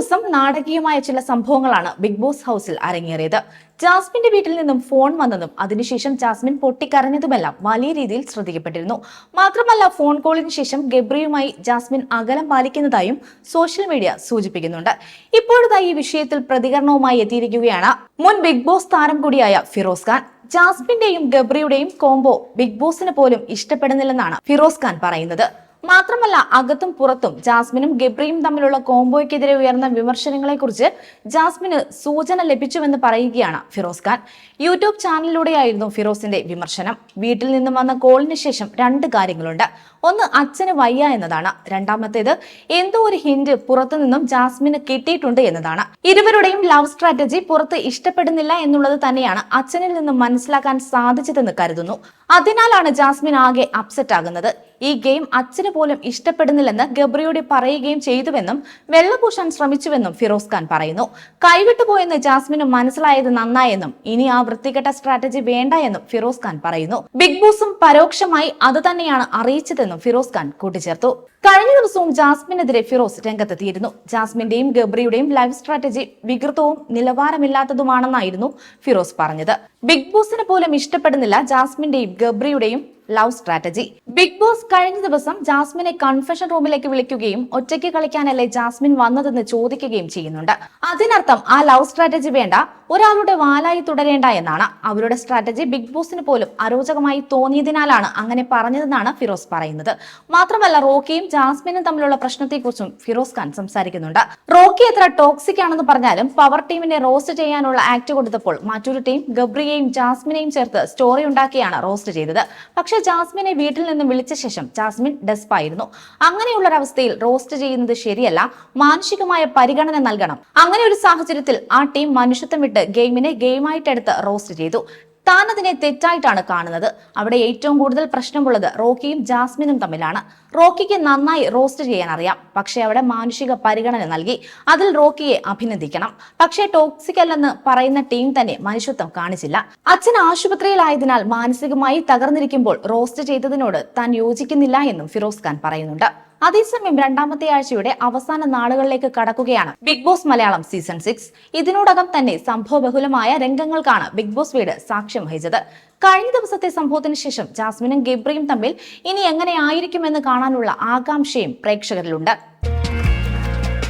ദിവസം നാടകീയമായ ചില സംഭവങ്ങളാണ് ബിഗ് ബോസ് ഹൗസിൽ അരങ്ങേറിയത്. ജാസ്മിന്റെ വീട്ടിൽ നിന്നും ഫോൺ വന്നതും അതിനുശേഷം ജാസ്മിൻ പൊട്ടിക്കരഞ്ഞതുമെല്ലാം വലിയ രീതിയിൽ ശ്രദ്ധിക്കപ്പെട്ടിരുന്നു മാത്രമല്ല ഫോൺ കോളിന് ശേഷം ഗബ്രിയുമായി ജാസ്മിൻ അകലം പാലിക്കുന്നതായും സോഷ്യൽ മീഡിയ സൂചിപ്പിക്കുന്നുണ്ട്. ഇപ്പോഴത്തെ ഈ വിഷയത്തിൽ പ്രതികരണവുമായി എത്തിയിരിക്കുകയാണ് മുൻ ബിഗ് ബോസ് താരം കൂടിയായ ഫിറോസ് ഖാൻ. ജാസ്മിന്റെയും ഗബ്രിയുടെയും കോംബോ ബിഗ് ബോസിന് പോലും ഇഷ്ടപ്പെടുന്നില്ലെന്നാണ് ഫിറോസ് ഖാൻ പറയുന്നത്. മാത്രമല്ല അകത്തും പുറത്തും ജാസ്മിനും ഗബ്രിയും തമ്മിലുള്ള കോംബോയ്ക്കെതിരെ ഉയർന്ന വിമർശനങ്ങളെ കുറിച്ച് ജാസ്മിന് സൂചന ലഭിച്ചുവെന്ന് പറയുകയാണ് ഫിറോസ് ഖാൻ. യൂട്യൂബ് ചാനലിലൂടെയായിരുന്നു ഫിറോസിന്റെ വിമർശനം. വീട്ടിൽ നിന്നും വന്ന കോളിന് ശേഷം രണ്ട് കാര്യങ്ങളുണ്ട്. ഒന്ന് അച്ഛന് വയ്യ എന്നതാണ്. രണ്ടാമത്തേത് എന്തോ ഒരു ഹിന്റ് പുറത്തു നിന്നും ജാസ്മിന് കിട്ടിയിട്ടുണ്ട് എന്നതാണ്. ഇരുവരുടെയും ലവ് സ്ട്രാറ്റജി പുറത്ത് ഇഷ്ടപ്പെടുന്നില്ല എന്നുള്ളത് തന്നെയാണ് അച്ഛനിൽ നിന്നും മനസ്സിലാക്കാൻ സാധിച്ചതെന്ന് കരുതുന്നു. അതിനാലാണ് ജാസ്മിൻ ആകെ അപ്സെറ്റ് ആകുന്നത്. ഈ ഗെയിം അച്ഛന് പോലും ഇഷ്ടപ്പെടുന്നില്ലെന്ന് ഗബ്രിയോട് പറയുകയും ചെയ്തുവെന്നും വെള്ളപൂശാൻ ശ്രമിച്ചുവെന്നും ഫിറോസ് ഖാൻ പറയുന്നു. കൈവിട്ടു പോയെന്ന് ജാസ്മിന് മനസ്സിലായത് നന്നായെന്നും ഇനി ആ വൃത്തികെട്ട സ്ട്രാറ്റജി വേണ്ട എന്നും ഫിറോസ് ഖാൻ പറയുന്നു. ബിഗ് ബോസും പരോക്ഷമായി അത് തന്നെയാണ് അറിയിച്ചതെന്നും ഫിറോസ് ഖാൻ കൂട്ടിച്ചേർത്തു. കഴിഞ്ഞ ദിവസവും ജാസ്മിനെതിരെ ഫിറോസ് രംഗത്തെത്തിയിരുന്നു. ജാസ്മിന്റെയും ഗബ്രിയുടെയും ലൈഫ് സ്ട്രാറ്റജി വികൃതവും നിലവാരമില്ലാത്തതുമാണെന്നായിരുന്നു ഫിറോസ് പറഞ്ഞത്. ബിഗ് ബോസിനെ പോലും ഇഷ്ടപ്പെടുന്നില്ല ജാസ്മിന്റെയും ഗബ്രിയുടെയും ലവ് സ്ട്രാറ്റജി. ബിഗ് ബോസ് കഴിഞ്ഞ ദിവസം ജാസ്മിനെ കൺഫെഷൻ റൂമിലേക്ക് വിളിക്കുകയും ഒറ്റയ്ക്ക് കളിക്കാനല്ലേ ജാസ്മിൻ വന്നതെന്ന് ചോദിക്കുകയും ചെയ്യുന്നുണ്ട്. അതിനർത്ഥം ആ ലവ് സ്ട്രാറ്റജി വേണ്ട ഒരാളുടെ വാലായി തുടരേണ്ട എന്നാണ്. അവരുടെ സ്ട്രാറ്റജി ബിഗ് ബോസിന് പോലും അരോചകമായി തോന്നിയതിനാലാണ് അങ്ങനെ പറഞ്ഞതെന്നാണ് ഫിറോസ് പറയുന്നത്. മാത്രമല്ല റോക്കിയും ജാസ്മിനും തമ്മിലുള്ള പ്രശ്നത്തെക്കുറിച്ചും ഫിറോസ് ഖാൻ സംസാരിക്കുന്നുണ്ട്. റോക്കി എത്ര ടോക്സിക് ആണെന്ന് പറഞ്ഞാലും പവർ ടീമിനെ റോസ്റ്റ് ചെയ്യാനുള്ള ആക്ട് കൊടുത്തപ്പോൾ മറ്റൊരു ടീം ഗബ്രിയെയും ജാസ്മിനെയും ചേർത്ത് സ്റ്റോറി ഉണ്ടാക്കിയാണ് റോസ്റ്റ് ചെയ്തത്. പക്ഷെ ജാസ്മിനെ വീട്ടിൽ നിന്ന് വിളിച്ച ശേഷം ജാസ്മിൻ ഡെസ്പായിരുന്നു അങ്ങനെയുള്ള ഒരവസ്ഥയിൽ റോസ്റ്റ് ചെയ്യുന്നത് ശരിയല്ല മാനുഷികമായ പരിഗണന നൽകണം. അങ്ങനെ ഒരു സാഹചര്യത്തിൽ ആ ടീം മനുഷ്യത്വം വിട്ട് ഗെയിമിനെ ഗെയിമായിട്ടെടുത്ത് റോസ്റ്റ് ചെയ്തു. താൻ അതിനെ തെറ്റായിട്ടാണ് കാണുന്നത്. അവിടെ ഏറ്റവും കൂടുതൽ പ്രശ്നമുള്ളത് റോക്കിയും ജാസ്മിനും തമ്മിലാണ്. റോക്കിക്ക് നന്നായി റോസ്റ്റ് ചെയ്യാൻ അറിയാം പക്ഷേ അവിടെ മാനുഷിക പരിഗണന നൽകി അതിൽ റോക്കിയെ അഭിനന്ദിക്കണം. പക്ഷേ ടോക്സിക് അല്ലെന്ന് പറയുന്ന ടീം തന്നെ മനുഷ്യത്വം കാണിച്ചില്ല. അച്ഛൻ ആശുപത്രിയിലായതിനാൽ മാനസികമായി തകർന്നിരിക്കുമ്പോൾ റോസ്റ്റ് ചെയ്തതിനോട് താൻ യോജിക്കുന്നില്ല എന്നും ഫിറോസ് ഖാൻ പറയുന്നുണ്ട്. അതേസമയം രണ്ടാമത്തെ ആഴ്ചയുടെ അവസാന നാളുകളിലേക്ക് കടക്കുകയാണ് Big Boss Malayalam season six. ഇതിനോടകം തന്നെ സംഭവബഹുലമായ രംഗങ്ങൾക്കാണ് ബിഗ് ബോസ് വീട് സാക്ഷ്യം വഹിച്ചത്. കഴിഞ്ഞ ദിവസത്തെ സംഭവത്തിന് ശേഷം ജാസ്മിനും ഗബ്രിയും തമ്മിൽ ഇനി എങ്ങനെ ആയിരിക്കുമെന്ന് കാണാനുള്ള ആകാംക്ഷയും പ്രേക്ഷകരിലുണ്ട്.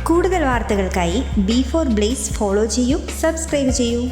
കൂടുതൽ വാർത്തകൾക്കായി ബി ഫോർ ബ്ലേസ് ഫോളോ ചെയ്യൂ സബ്സ്ക്രൈബ് ചെയ്യൂ.